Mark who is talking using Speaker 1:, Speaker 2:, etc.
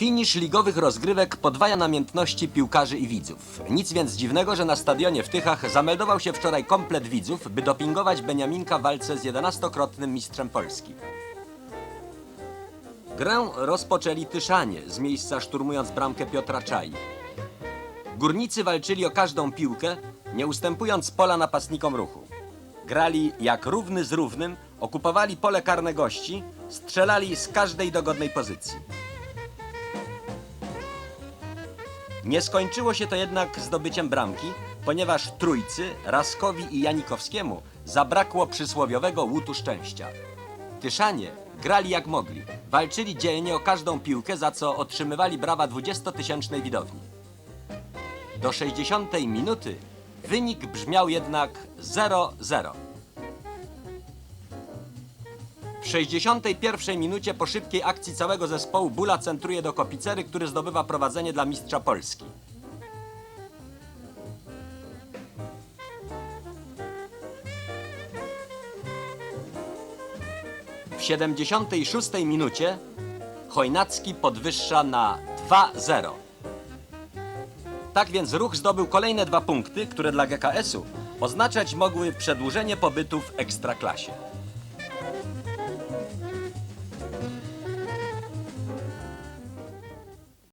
Speaker 1: Finisz ligowych rozgrywek podwaja namiętności piłkarzy i widzów. Nic więc dziwnego, że na stadionie w Tychach zameldował się wczoraj komplet widzów, by dopingować Beniaminka w walce z 11-krotnym mistrzem Polski. Grę rozpoczęli Tyszanie, z miejsca szturmując bramkę Piotra Czai. Górnicy walczyli o każdą piłkę, nie ustępując pola napastnikom ruchu. Grali jak równy z równym, okupowali pole karne gości, strzelali z każdej dogodnej pozycji. Nie skończyło się to jednak zdobyciem bramki, ponieważ trójcy, Raskowi i Janikowskiemu, zabrakło przysłowiowego łutu szczęścia. Tyszanie grali jak mogli, walczyli dzielnie o każdą piłkę, za co otrzymywali brawa 20-tysięcznej widowni. Do 60 minuty wynik brzmiał jednak 0-0. W 61 minucie po szybkiej akcji całego zespołu Bula centruje do Kopicery, który zdobywa prowadzenie dla mistrza Polski. W 76 minucie Chojnacki podwyższa na 2-0. Tak więc ruch zdobył kolejne dwa punkty, które dla GKS-u oznaczać mogły przedłużenie pobytu w Ekstraklasie.